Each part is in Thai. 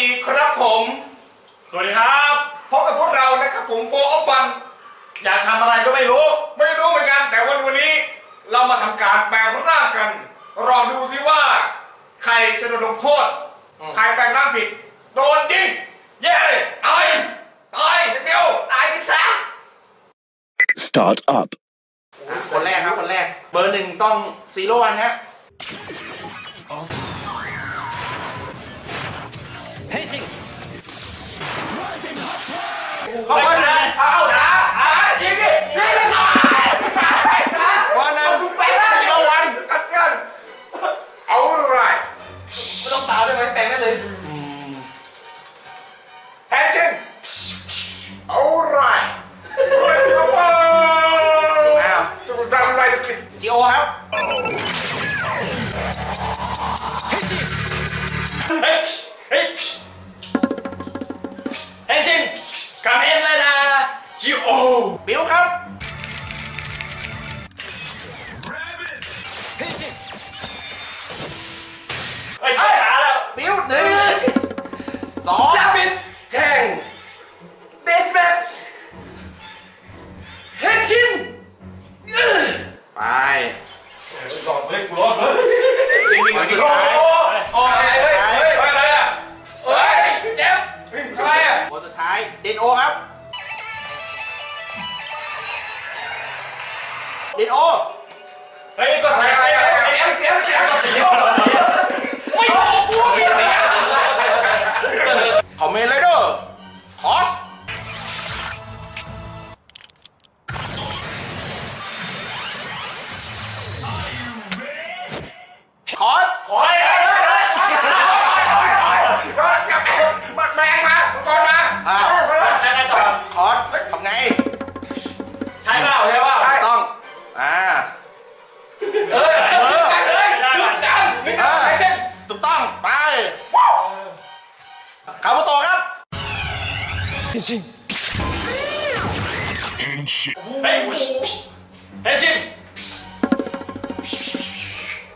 ีครับผม สวัสดีครับ พบกับพวกเรานะครับผมโฟออฟฟันอยากทำอะไรก็ไม่รู้ ไม่รู้เหมือนกัน แต่วันวันนี้เรามาทำการแปลงร่างกัน รอดูซิว่า ใครจะโดนลงโทษ ใครแปลงร่างผิด โดนยิงเย้ตายตายเดียวตายไปซะ start up คนแรกครับคนแรก เบอร์หนึ่งต้องซีโร่วันฮะ เข้าไ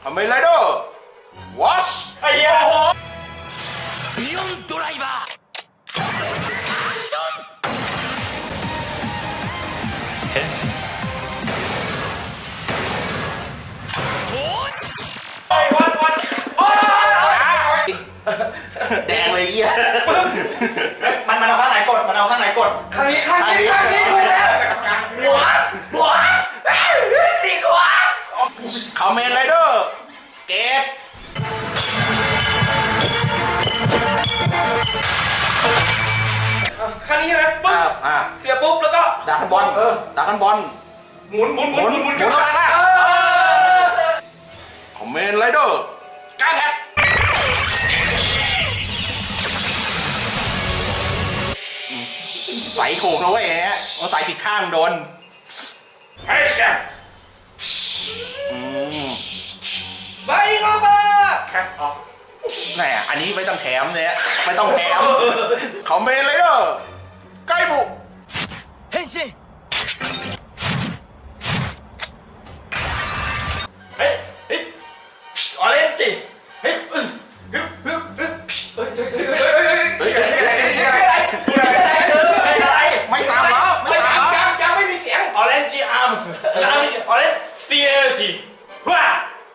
คอมเมนต์เลยเด้อวอชไอ้เหี้ยไอ้วันวันแดงเลยเยี่ยมันมันเอาข้างไหนกดมันเอาข้างไหนกดข้างนี้ข้างนี้ข้างนี้ด้วยแล้วบอสบอส อ่าบอ่าเสียปุ๊บแล้วก็ดักกันบอลดักกันบอลหมุนหมุนหมุนหมุนหมุนหมุนเข้ามาเออคอมเมนต์เลยเด้อการแท็กใส่ถูกนะเว้ยฮะเอาใส่ผิดข้างโดนเฮ้ยเชี่ยอืมไปเข้ามาแคสออกแหมอันนี้ไม่ต้องแถมเลยฮะไม่ต้องแถมคอมเมนต์เลยเด้อใกล้บุเฮ้ยเฮ้ยออเร นจิเฮ้ยอึ๊บฮึบฮึบฮึบเฮ้ยเฮ้ยอะไรอะไรอะไรเฮ้ยอะไรไม่ซ้ำเหรอไม่ไม่ซ้ำทำเหรอยังยังไม่มีเสียง ออเรนจิอาร์มส์อาร์มส์ออเรนสตีเอจิว้า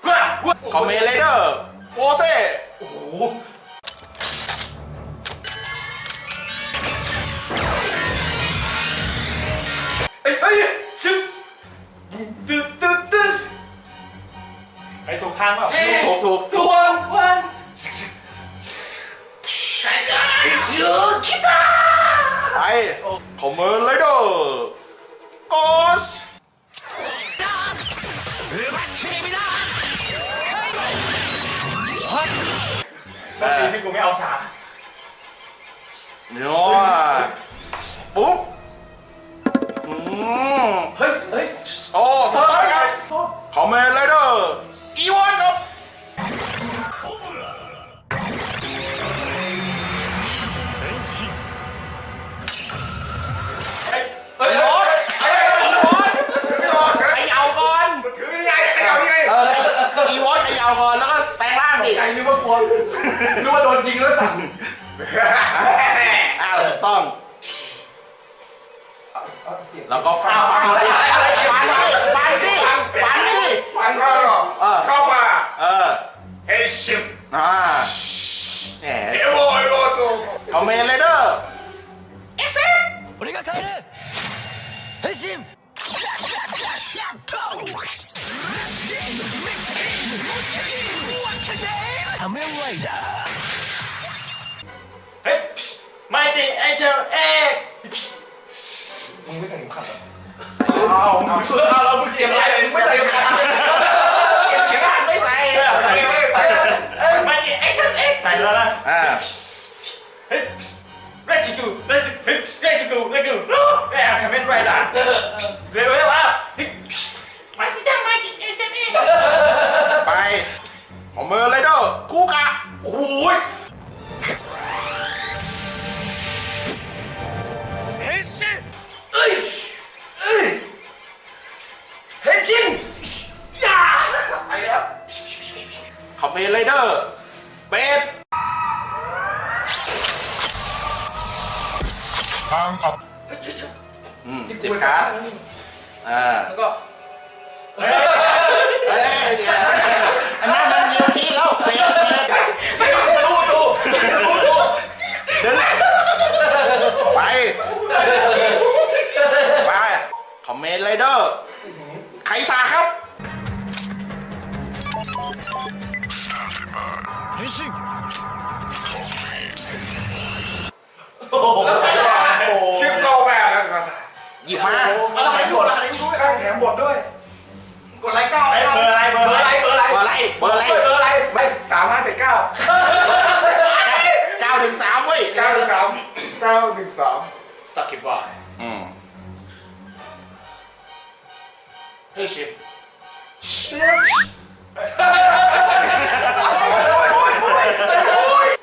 ว้าว้า คอมเมนต์ อ้ถูกทางเปล่าถูกถูกตัววันใครจะจูคิตาไปคอมเมนต์เลยเด้อโกสเมื่อกี้ที่กูไม่เอาสามเนาะปุ๊บอืมเฮ้ย เฮ้ย โอ้ถูกต้องครับคอมเมนต์เลยเด้ออี แปลงร่างดิ ใจนึกว่ากลัวนึกว่าโดนยิงแล้วสั่งอ้าวถูกต้อง แล้วก็ฟันฟังอะไรฟันดิฟันดิฟันดิฟันก็หรอเข้ามาเออเฮ้ชิมอ่าแหมเอโวเอโวตัวคอมเมนเลยเด้อเอ็กซ์俺が帰る変身 What's your name? I'm a rider. Hey, psst, my name Angel Egg. มึงไม่ใส่เข็มขัดเหรอเอาเอาเสื้อเอาเรามึงเสียงอะไรมึงไม่ใส่เข็มขัดเสียงเข็มขัดไม่ใส่ใส่ไม่ใส่ My name Angel Egg. ใส่แล้วนะอ่า เฮ้ย Let's go, let's go, let's go, let's go. No, yeah, come in right now. เร็วเร็วอะ อร์ไรเดอร์คู่ก้โหุยเอ้ยเเฮจินยาไปแล้วคอมเมนไรเดอร์เบสทางออกอืมจิบขาอ่าแล้วก็ เฮ้เฮ้ยอันนั้นมันเยอะ เป๊ะมากไองทประยุดไป คอมเมนต์ไรเดอร์ไขสาครับโอ้โหคิดโซแบบครับหยิบมาแล้วใครกดใครแถมบทด้วย กดไลค์ก้าวไลค์เบอร์ไลค์เบอร์ ไม่สามห้าเจ็ดเก้าเก้าถึงสามเว้ยเก้าหนึ่งสามเก้าหนึ่งสามสตักกิบอยอืมเฮ้ยชิปชิป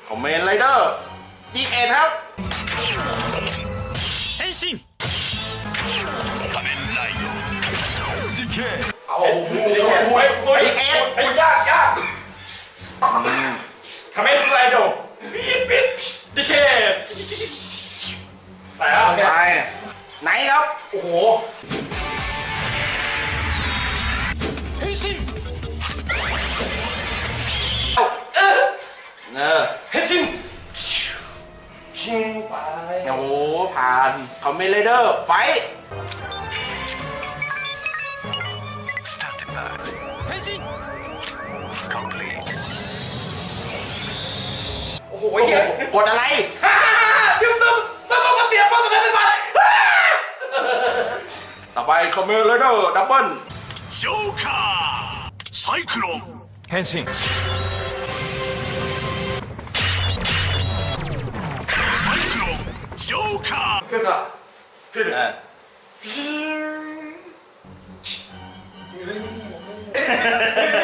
คอมเมนต์ไรเดอร์ดีเอ็นครับเฮ้ยชินเอาโอ้โหดีเอ็นคุณยากยาก ทำให้ไรโดดปี๊ดปี๊ดดิเคใส่แล้ไปไหนครับ โอ้โหเฮ้ยชิมเออเนอเฮ้ยชิมชิงไป โอ้โห ผ่านคอมเมนต์เลเดอร์ไฟ โหเฮียกดอะไรจึ๊บตึ๊บตึ๊บมาเสียบป้อนตรงนั้นเป็นบัตรต่อไปคอมเมอร์เลดเดอร์ดับเบิลจ็อกเジョーカーサイクロン変身サイクロンジョーカー出た出るピーン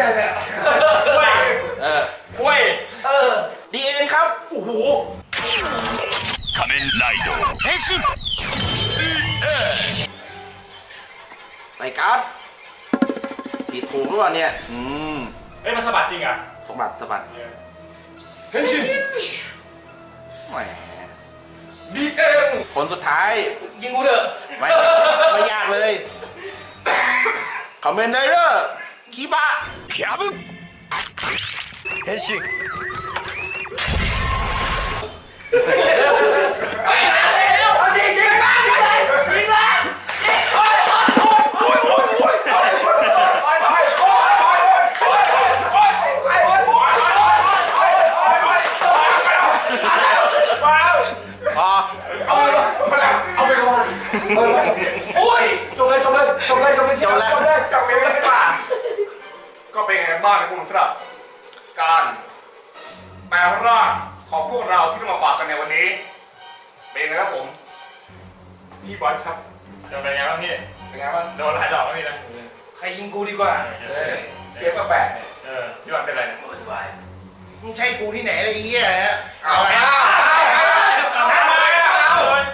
ยเนี่ยห้วยเออห้วยเออดีเอ็นครับโอ้โห仮面ライド変身ไปครับผิดถูกหรือเปล่าเนี่ยอืมเอ้ยมันสะบัดจริงอะสมบัติสะบัดเฮ้ยชิแหมดีเอ็มคนสุดท้ายยิงกูเถอะไม่ไม่ยากเลยคอมเมนต์ไดเดอร์คีบะ 突ャブ変身。ายร่างของพวกเราที่ต้องมาฝากกันในวันนี้ เป็นนะครับผม พี่บอสครับจะเป็นยังไงบ้างพี่เป็นยังไงบ้างโดนหลายดอกแล้วพี่นะใครยิงกูดีกว่าเสียงปลกๆเนี่ยเออพี่บอสเป็นอะไรเนี่ยสบายมึงใช่กูที่ไหนอะไรอย่างเงี้ยฮะเอาเอเอาเอาเอาเอา